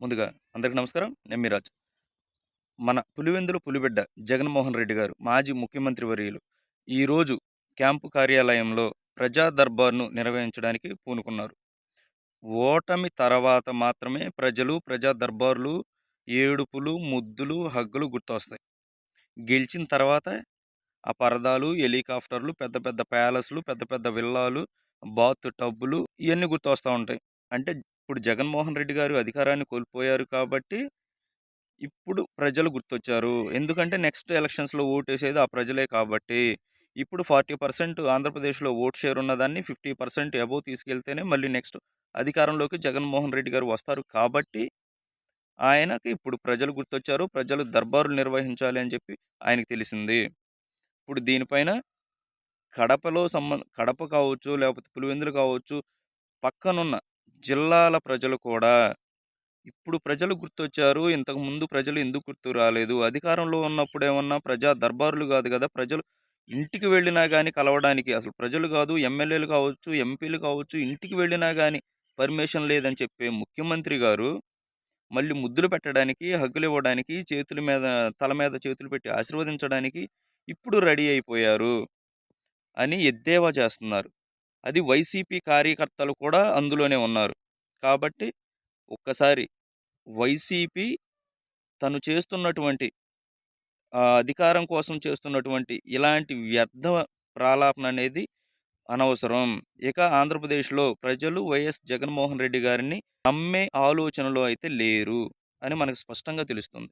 ముందుగా అందరికీ నమస్కారం. నేను మీరాజ్ మన పులివెందుల పులిబిడ్డ జగన్మోహన్ రెడ్డి గారు మాజీ ముఖ్యమంత్రి వర్యులు ఈరోజు క్యాంపు కార్యాలయంలో ప్రజా దర్బార్ను నిర్వహించడానికి పూనుకున్నారు. ఓటమి తర్వాత మాత్రమే ప్రజలు ప్రజా దర్బార్లు ఏడుపులు ముద్దులు హగ్గులు గుర్తొస్తాయి. గెలిచిన తర్వాత ఆ పరదాలు హెలికాప్టర్లు పెద్ద పెద్ద ప్యాలెస్లు పెద్ద పెద్ద విల్లాలు బాత్ టబ్బులు ఇవన్నీ గుర్తొస్తూ ఉంటాయి. అంటే ఇప్పుడు జగన్మోహన్ రెడ్డి గారు అధికారాన్ని కోల్పోయారు కాబట్టి ఇప్పుడు ప్రజలు గుర్తొచ్చారు. ఎందుకంటే నెక్స్ట్ ఎలక్షన్స్లో ఓటు వేసేది ఆ ప్రజలే కాబట్టి ఇప్పుడు ఫార్టీ పర్సెంట్ ఆంధ్రప్రదేశ్లో ఓట్ షేర్ ఉన్నదాన్ని ఫిఫ్టీ పర్సెంట్ అబోవ్ తీసుకెళ్తేనే మళ్ళీ నెక్స్ట్ అధికారంలోకి జగన్మోహన్ రెడ్డి గారు వస్తారు కాబట్టి ఆయనకి ఇప్పుడు ప్రజలు గుర్తొచ్చారు. ప్రజలు దర్బారులు నిర్వహించాలి అని చెప్పి ఆయనకి తెలిసింది. ఇప్పుడు దీనిపైన కడపలో సంబంధ కడప కావచ్చు లేకపోతే పులివెందులు కావచ్చు పక్కనున్న జిల్లాల ప్రజలు కూడా ఇప్పుడు ప్రజలు గుర్తొచ్చారు. ఇంతకు ముందు ప్రజలు ఎందుకు గుర్తు రాలేదు. అధికారంలో ఉన్నప్పుడు ఏమన్నా ప్రజా దర్బారులు కాదు కదా! ప్రజలు ఇంటికి వెళ్ళినా కానీ కలవడానికి అసలు ప్రజలు కాదు ఎమ్మెల్యేలు కావచ్చు ఎంపీలు కావచ్చు ఇంటికి వెళ్ళినా కానీ పర్మిషన్ లేదని చెప్పే ముఖ్యమంత్రి గారు మళ్ళీ ముద్దులు పెట్టడానికి హగ్గులు ఇవ్వడానికి చేతుల మీద తల మీద చేతులు పెట్టి ఆశీర్వదించడానికి ఇప్పుడు రెడీ అయిపోయారు అని ఎద్దేవా చేస్తున్నారు. అది వైసీపీ కార్యకర్తలు కూడా అందులోనే ఉన్నారు. కాబట్టి ఒక్కసారి వైసీపీ తను చేస్తున్నటువంటి అధికారం కోసం చేస్తున్నటువంటి ఇలాంటి వ్యర్థ ప్రాలాపన అనేది అనవసరం. ఇక ఆంధ్రప్రదేశ్లో ప్రజలు వైఎస్ జగన్మోహన్ రెడ్డి గారిని నమ్మే ఆలోచనలో అయితే లేరు అని మనకు స్పష్టంగా తెలుస్తుంది.